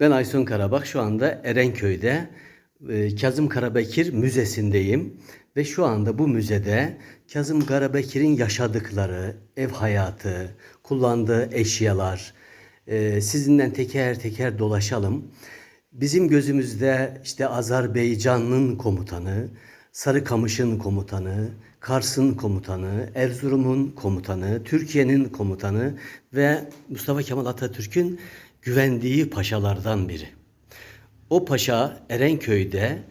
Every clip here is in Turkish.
Ben Aysun Karabak. Şu anda Erenköy'de e, Kazım Karabekir Müzesi'ndeyim. Ve şu anda bu müzede Kazım Karabekir'in yaşadıkları, ev hayatı, kullandığı eşyalar, e, sizinle teker teker dolaşalım. Bizim gözümüzde işte Azerbaycan'ın komutanı, Sarıkamış'ın komutanı, Kars'ın komutanı, Erzurum'un komutanı, Türkiye'nin komutanı ve Mustafa Kemal Atatürk'ün güvendiği paşalardan biri. O paşa Erenköy'de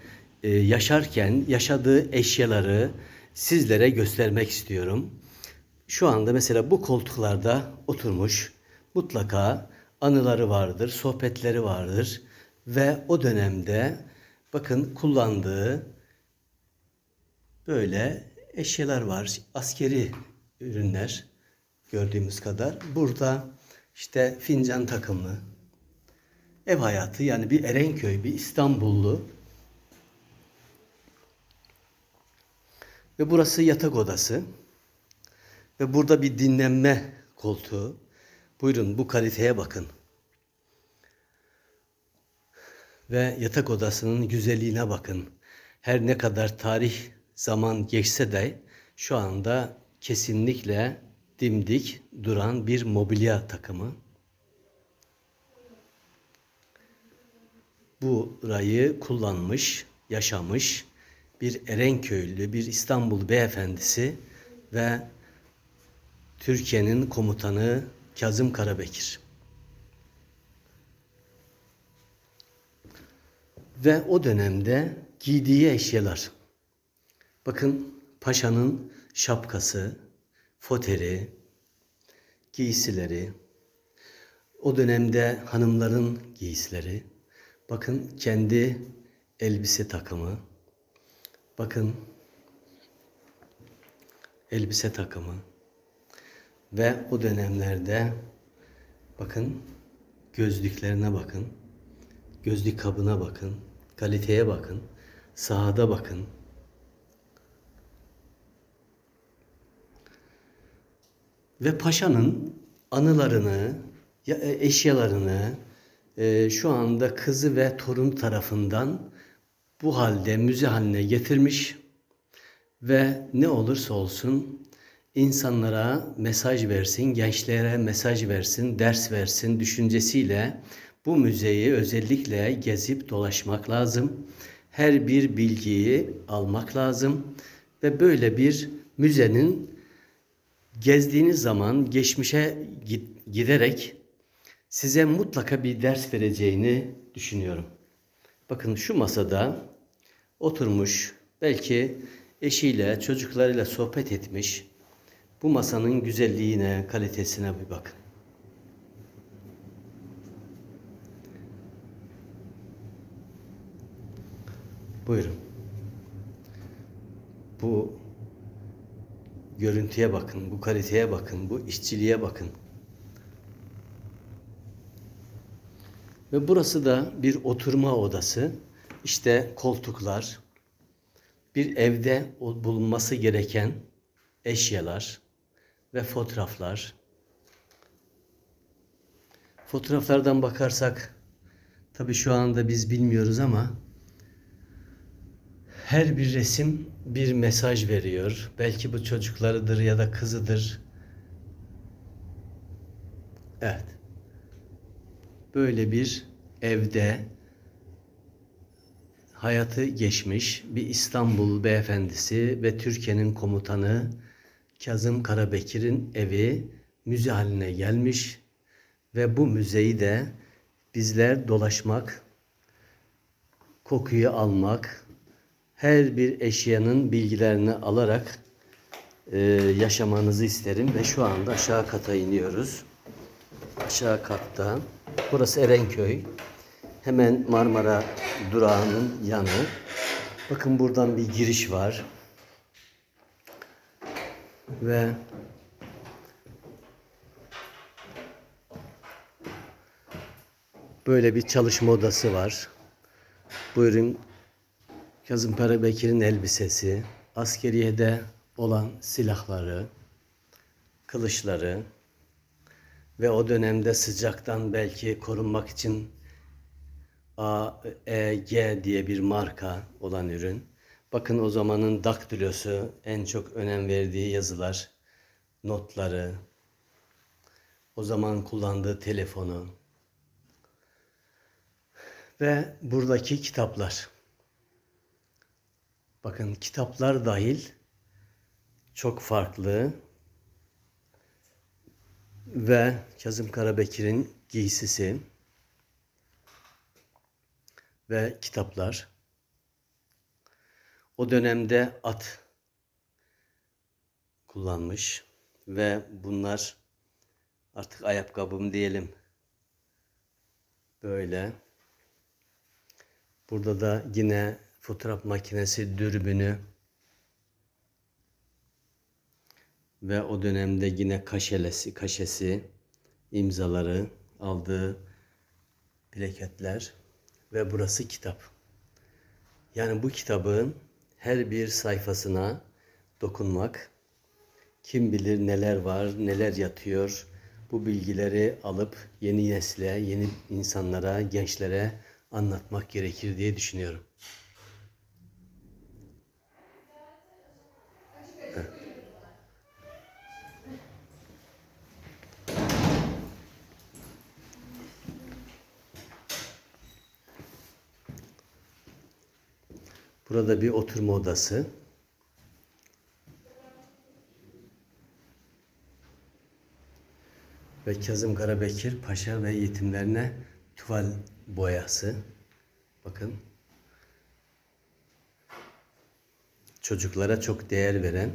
e, yaşarken yaşadığı eşyaları sizlere göstermek istiyorum. Şu anda mesela bu koltuklarda oturmuş mutlaka anıları vardır, sohbetleri vardır ve o dönemde bakın kullandığı böyle eşyalar var, askeri ürünler gördüğümüz kadar. Burada işte fincan takımı, ev hayatı yani bir Erenköy, bir İstanbullu ve burası yatak odası ve burada bir dinlenme koltuğu. Buyurun bu kaliteye bakın. Ve yatak odasının güzelliğine bakın. Her ne kadar tarih zaman geçse de şu anda kesinlikle dimdik duran bir mobilya takımı. Burayı kullanmış, yaşamış bir Erenköylü, bir İstanbul beyefendisi ve Türkiye'nin komutanı Kazım Karabekir. Ve o dönemde giydiği eşyalar. Bakın paşanın şapkası, foteri, giysileri, o dönemde hanımların giysileri, bakın kendi elbise takımı, bakın elbise takımı. Ve o dönemlerde bakın gözlüklerine bakın, gözlük kabına bakın, kaliteye bakın, sahada bakın. Ve paşanın anılarını, e, eşyalarını e, şu anda kızı ve torun tarafından bu halde müze haline getirmiş ve ne olursa olsun insanlara mesaj versin, gençlere mesaj versin, ders versin düşüncesiyle bu müzeyi özellikle gezip dolaşmak lazım. Her bir bilgiyi almak lazım ve böyle bir müzenin gezdiğiniz zaman geçmişe giderek size mutlaka bir ders vereceğini düşünüyorum. Bakın şu masada oturmuş, belki eşiyle, çocuklarıyla sohbet etmiş. Bu masanın güzelliğine, kalitesine bir bakın. Buyurun. Bu görüntüye bakın, bu kaliteye bakın, bu işçiliğe bakın. Ve burası da bir oturma odası. İşte koltuklar, bir evde bulunması gereken eşyalar ve fotoğraflar. Fotoğraflardan bakarsak, tabii şu anda biz bilmiyoruz ama her bir resim bir mesaj veriyor. Belki bu çocuklarıdır ya da kızıdır. Evet. Böyle bir evde hayatı geçmiş bir İstanbul beyefendisi ve Türkiye'nin komutanı Kazım Karabekir'in evi müze haline gelmiş ve bu müzeyi de bizler dolaşmak, kokuyu almak, her bir eşyanın bilgilerini alarak e, yaşamanızı isterim ve şu anda aşağı kata iniyoruz. Aşağı katta. Burası Erenköy. Hemen Marmara durağının yanı. Bakın buradan bir giriş var. Ve böyle bir çalışma odası var. Buyurun Kazım Karabekir'in elbisesi, askeriyede olan silahları, kılıçları ve o dönemde sıcaktan belki korunmak için AEG diye bir marka olan ürün. Bakın o zamanın daktilosu en çok önem verdiği yazılar, notları, o zaman kullandığı telefonu ve buradaki kitaplar. Bakın kitaplar dahil çok farklı ve Kazım Karabekir'in giysisi ve kitaplar. O dönemde at kullanmış ve bunlar artık ayakkabım diyelim. Böyle. Burada da yine fotoğraf makinesi dürbünü ve o dönemde yine kaşelesi, kaşesi, imzaları, aldığı plaketler ve burası kitap. Yani bu kitabın her bir sayfasına dokunmak, kim bilir neler var, neler yatıyor. Bu bilgileri alıp yeni nesle, yeni insanlara, gençlere anlatmak gerekir diye düşünüyorum. Burada bir oturma odası. Ve Kazım Karabekir Paşa ve yetimlerine tuval boyası. Bakın. Çocuklara çok değer veren